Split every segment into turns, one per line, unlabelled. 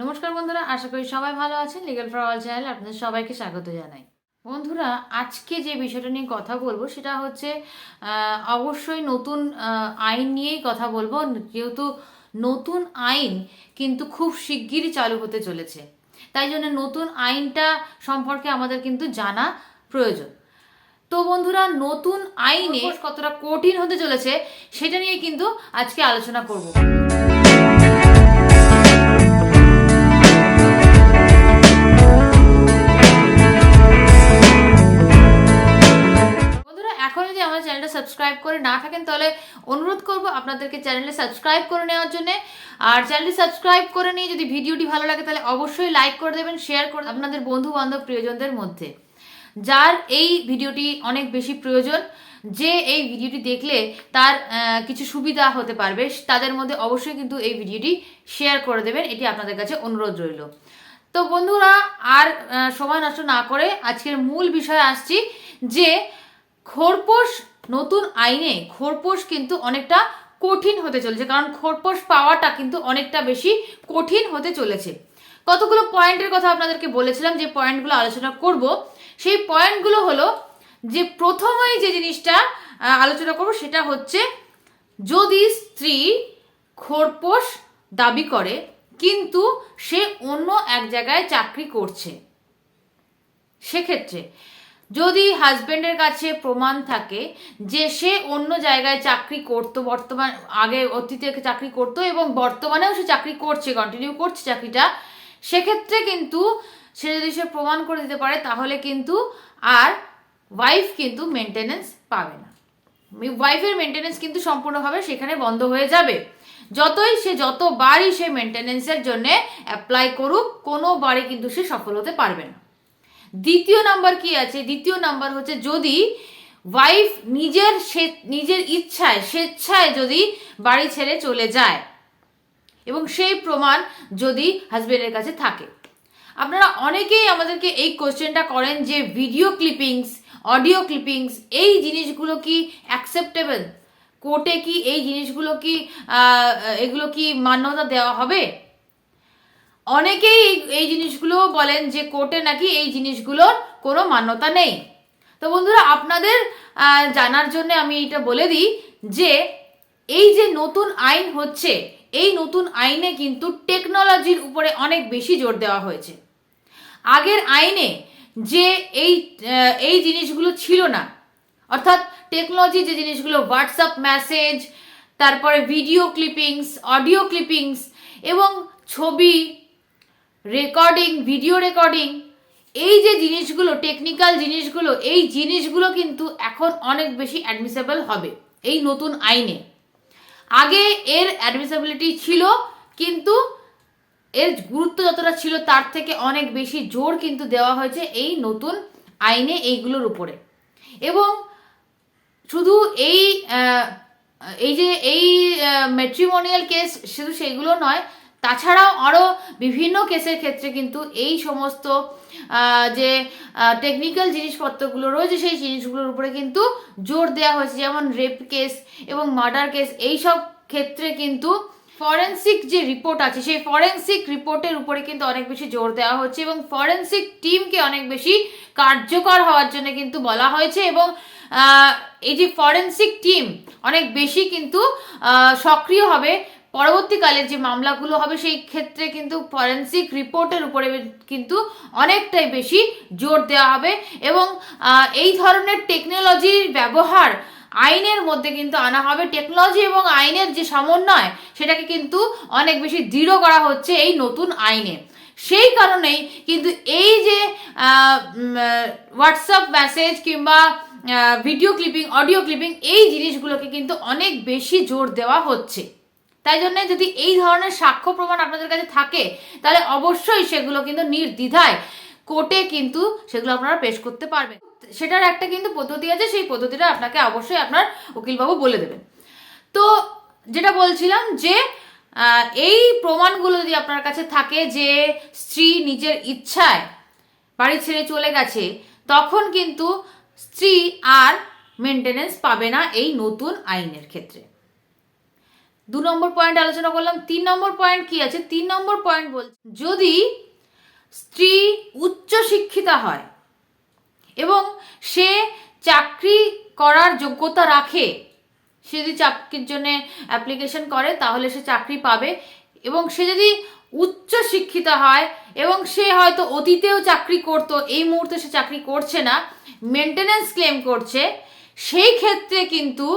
নমস্কার বন্ধুরা আশা করি সবাই ভালো আছেন। লিগাল ফর অল চ্যানেল আপনাদের সবাইকে স্বাগত জানাই। বন্ধুরা আজকে যে বিষয়টা নিয়ে কথা বলব সেটা হচ্ছে অবশ্যই নতুন আইন নিয়েই কথা বলব। যেহেতু নতুন আইন কিন্তু খুব শিগগিরই চালু হতে চলেছে। তাই জন্য নতুন আইনটা সম্পর্কে আমাদের কিন্তু জানা প্রয়োজন। তো বন্ধুরা নতুন আইনে কতটা কঠিন হতে চলেছে সেটা নিয়ে কিন্তু আজকে আলোচনা করব। আপনাদেরকে চ্যানেলে সাবস্ক্রাইব করে নেওয়ার জন্য। আর চ্যানেলটি সাবস্ক্রাইব করে নিয়ে যদি ভিডিওটি ভালো লাগে, তাহলে অবশ্যই লাইক করে দেবেন, শেয়ার করে আপনাদের বন্ধু বান্ধব প্রিয়জনদের মধ্যে। যার এই ভিডিওটি অনেক বেশি প্রয়োজন, যে এই ভিডিওটি দেখলে তার কিছু সুবিধা হতে পারবে, তাদের মধ্যে অবশ্যই কিন্তু এই ভিডিওটি শেয়ার করে দেবেন, এটি আপনাদের কাছে অনুরোধ রইল। তো বন্ধুরা, আর সময় নষ্ট না করে আজকের মূল বিষয়ে আসছি, যে খোরপোশ নতুন আইনে, খোরপোশ কিন্তু অনেকটা কঠিন হতে চলেছে, কারণ খোরপোশ পাওয়াটা কিন্তু অনেকটা বেশি কঠিন হতে চলেছে। কতগুলো পয়েন্টের কথা আপনাদেরকে বলেছিলাম, যে পয়েন্টগুলো আলোচনা করব। সেই পয়েন্টগুলো হলো যে প্রথমেই যে জিনিসটা আলোচনা করব সেটা হচ্ছে, যদি স্ত্রী খোরপোশ দাবি করে, কিন্তু সে অন্য এক জায়গায় চাকরি করছে, সেক্ষেত্রে যদি হাজবেন্ডের কাছে প্রমাণ থাকে যে সে অন্য জায়গায় চাকরি করতো, বর্তমান, আগে অতীতে চাকরি করতো এবং বর্তমানেও সে চাকরি করছে কন্টিনিউ করছে চাকরিটা, সেক্ষেত্রে কিন্তু সে যদি সে প্রমাণ করে দিতে পারে, তাহলে কিন্তু আর ওয়াইফ কিন্তু মেনটেনেন্স পাবে না। ওয়াইফের মেনটেনেন্স কিন্তু সম্পূর্ণভাবে সেখানে বন্ধ হয়ে যাবে। যতই সে, যতবারই সে মেনটেনেন্সের জন্য অ্যাপ্লাই করুক কোনোবারই কিন্তু সে সফল হতে পারবে না। দ্বিতীয় নাম্বার কি আছে? দ্বিতীয় নাম্বার হচ্ছে যদি ওয়াইফ নিজের নিজের ইচ্ছায়, স্বেচ্ছায় যদি বাড়ি ছেড়ে চলে যায় এবং সেই প্রমাণ যদি হাজবেন্ডের কাছে থাকে। আপনারা অনেকেই আমাদেরকে এই কোশ্চেনটা করেন যে ভিডিও ক্লিপিংস অডিও ক্লিপিংস এই জিনিসগুলো কি অ্যাকসেপ্টেবল কোর্টে কি এই জিনিসগুলো কি এগুলো কি মান্যতা দেওয়া হবে? অনেকেই এই- জিনিসগুলো বলেন যে কোর্টে নাকি এই জিনিসগুলোর কোনো মান্যতা নেই। তো বন্ধুরা, আপনাদের জানার জন্য আমি এটা বলে দিই যে, এই যে নতুন আইন হচ্ছে, এই নতুন আইনে কিন্তু টেকনোলজির উপরে অনেক বেশি জোর দেওয়া হয়েছে। আগের আইনে যে এই এই জিনিসগুলো ছিল না, অর্থাৎ টেকনোলজি যে জিনিসগুলো, হোয়াটসঅ্যাপ মেসেজ, তারপরে ভিডিও ক্লিপিংস, অডিও ক্লিপিংস এবং ছবি রেকর্ডিং ভিডিও রেকর্ডিং এই যে জিনিসগুলো টেকনিক্যাল জিনিসগুলো, এই জিনিসগুলো কিন্তু এখন অনেক বেশি অ্যাডমিসেবল হবে এই নতুন আইনে। আগে এর অ্যাডমিসেবিলিটি ছিল, কিন্তু এর গুরুত্ব যতটা ছিল তার থেকে অনেক বেশি জোর কিন্তু দেওয়া হয়েছে এই নতুন আইনে এইগুলোর উপরে। এবং শুধু এই এই যে এই মেট্রিমোনিয়াল কেস শুধু সেগুলো নয় তাছাড়াও আরও বিভিন্ন কেসের ক্ষেত্রে কিন্তু এই সমস্ত যে টেকনিক্যাল জিনিসপত্রগুলো রয়েছে, সেই জিনিসগুলোর উপরে কিন্তু জোর দেওয়া হয়েছে, যেমন রেপ কেস এবং মার্ডার কেস এইসব ক্ষেত্রে কিন্তু ফরেন্সিক যে রিপোর্ট আছে, সেই ফরেন্সিক রিপোর্টের উপরে কিন্তু অনেক বেশি জোর দেওয়া হচ্ছে এবং ফরেন্সিক টিমকে অনেক বেশি কার্যকর হওয়ার জন্য কিন্তু বলা হয়েছে এবং এই যে ফরেন্সিক টিম অনেক বেশি কিন্তু সক্রিয় হবে পরবর্তীকালে যে মামলাগুলো হবে, সেই ক্ষেত্রে কিন্তু ফরেন্সিক রিপোর্টের উপরে কিন্তু অনেকটাই বেশি জোর দেওয়া হবে এবং এই ধরনের টেকনোলজির ব্যবহার আইনের মধ্যে কিন্তু আনা হবে। টেকনোলজি এবং আইনের যে সমন্বয়, সেটাকে কিন্তু অনেক বেশি দৃঢ় করা হচ্ছে এই নতুন আইনে। সেই কারণেই কিন্তু এই যে হোয়াটসঅ্যাপ মেসেজ কিংবা ভিডিও ক্লিপিং অডিও ক্লিপিং এই জিনিসগুলোকে কিন্তু অনেক বেশি জোর দেওয়া হচ্ছে। তাই জন্য যদি এই ধরনের সাক্ষ্য প্রমাণ আপনাদের কাছে থাকে, তাহলে অবশ্যই সেগুলো কিন্তু নির্দ্বিধায় কোর্টে কিন্তু সেগুলো আপনারা পেশ করতে পারবেন। সেটার একটা কিন্তু পদ্ধতি আছে, সেই পদ্ধতিটা আপনাকে অবশ্যই আপনার উকিলবাবু বলে দেবেন। তো যেটা বলছিলাম যে এই প্রমাণগুলো যদি আপনার কাছে থাকে যে স্ত্রী নিজের ইচ্ছায় বাড়ি ছেড়ে চলে গেছে, তখন কিন্তু স্ত্রী আর মেনটেনেন্স পাবে না এই নতুন আইনের ক্ষেত্রে। দু নম্বর পয়েন্ট আলোচনা করলাম, তিন নম্বর পয়েন্ট কি আছে? তিন নম্বর পয়েন্ট বল যদি স্ত্রী উচ্চ শিক্ষিতা হয় এবং সে চাকরি করার যোগ্যতা রাখে, সে যদি চাকরির জন্য অ্যাপ্লিকেশন করে, তাহলে সে চাকরি পাবে এবং সে যদি উচ্চ শিক্ষিত হয় এবং সে হয়তো অতীতেও চাকরি করতো, এই মুহূর্তে সে চাকরি করছে না মেনটেনেন্স ক্লেম করছে, সেই ক্ষেত্রে কিন্তু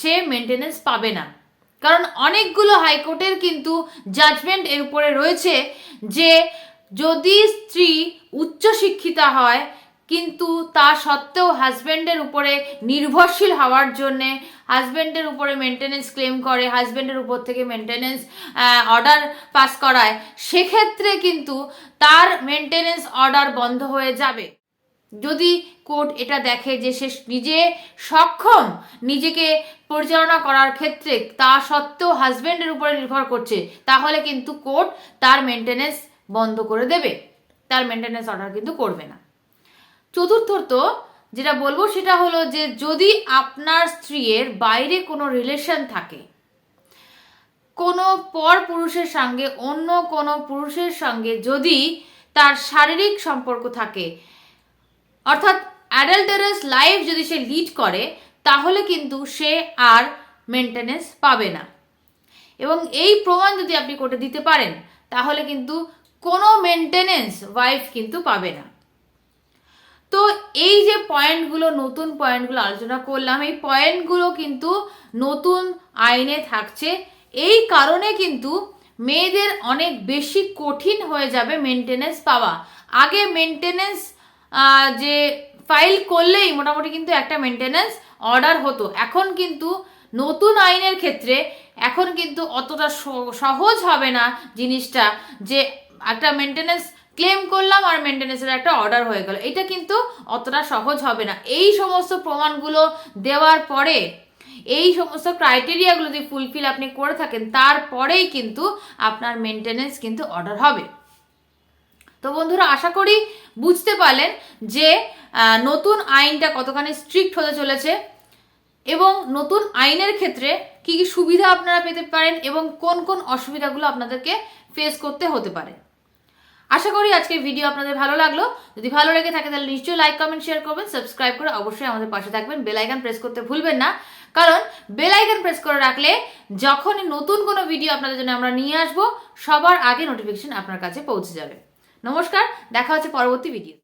সে মেনটেনেন্স পাবে না। কারণ অনেকগুলো হাইকোর্টের কিন্তু জাজমেন্ট এর উপরে রয়েছে যে যদি স্ত্রী উচ্চশিক্ষিতা হয়, কিন্তু তা সত্ত্বেও হাজব্যান্ডের উপরে নির্ভরশীল হওয়ার জন্যে হাজব্যান্ডের উপরে মেনটেনেন্স ক্লেম করে হাজব্যান্ডের উপর থেকে মেনটেনেন্স অর্ডার পাস করায়, সেক্ষেত্রে কিন্তু তার মেনটেনেন্স অর্ডার বন্ধ হয়ে যাবে। যদি কোর্ট এটা দেখে যে সে নিজে সক্ষম নিজেকে পরিচালনা করার ক্ষেত্রে তা সত্ত্বেও হাজব্যান্ডের উপরে নির্ভর করছে, তাহলে কিন্তু কোর্ট তার মেনটেনেন্স বন্ধ করে দেবে। তার মেনটেনেন্স অর্ডার কিন্তু করবে না। চতুর্থত যেটা বলব সেটা হলো যে যদি আপনার স্ত্রীর বাইরে কোনো রিলেশন থাকে, কোনো পর পুরুষের সঙ্গে অন্য কোনো পুরুষের সঙ্গে যদি তার শারীরিক সম্পর্ক থাকে অর্থাৎ অ্যাডাল্টারাস লাইফ যদি সে লিড করে, তাহলে কিন্তু সে আর মেনটেনেন্স পাবে না। এবং এই প্রমাণ যদি আপনি কোর্টে দিতে পারেন, তাহলে কিন্তু কোনো মেনটেনেন্স ওয়াইফ কিন্তু পাবে না। তো এই যে পয়েন্টগুলো, নতুন পয়েন্টগুলো আলোচনা করলাম, এই পয়েন্টগুলো কিন্তু নতুন আইনে থাকছে। এই কারণে কিন্তু মেয়েদের অনেক বেশি কঠিন হয়ে যাবে মেনটেনেন্স পাওয়া। আগে মেনটেনেন্স যে ফাইল করলেই মোটামুটি কিন্তু একটা মেনটেনেন্স অর্ডার হতো। এখন কিন্তু নতুন আইনের ক্ষেত্রে এখন কিন্তু অতটা সহজ হবে না জিনিসটা যে একটা মেনটেনেন্স ক্লেম করলাম আর মেনটেনেন্সের একটা অর্ডার হয়ে গেল। এটা কিন্তু অতটা সহজ হবে না। এই সমস্ত প্রমাণগুলো দেওয়ার পরে, এই সমস্ত ক্রাইটেরিয়াগুলো যদি ফুলফিল আপনি করে থাকেন, তারপরেই কিন্তু আপনার মেনটেনেন্স কিন্তু অর্ডার হবে। তো বন্ধুরা, আশা করি বুঝতে পারলেন যে নতুন আইনটা কতখানি স্ট্রিক্ট হতে চলেছে এবং নতুন আইনের ক্ষেত্রে কি কি সুবিধা আপনারা পেতে পারেন এবং কোন কোন অসুবিধাগুলো আপনাদেরকে ফেস করতে হতে পারে। আশা করি আজকের ভিডিও আপনাদের ভালো লাগল। যদি ভালো লেগে থাকে, তাহলে নিশ্চয়ই লাইক কমেন্ট শেয়ার করবেন। সাবস্ক্রাইব করে অবশ্যই আমাদের পাশে থাকবেন। বেল প্রেস করতে ভুলবেন না। কারণ বেল প্রেস করে রাখলে যখনই নতুন কোনো ভিডিও আপনাদের জন্য আমরা নিয়ে আসব, সবার আগে নোটিফিকেশন আপনার কাছে পৌঁছে যাবে। নমস্কার দেখা হচ্ছে পরবর্তী ভিডিও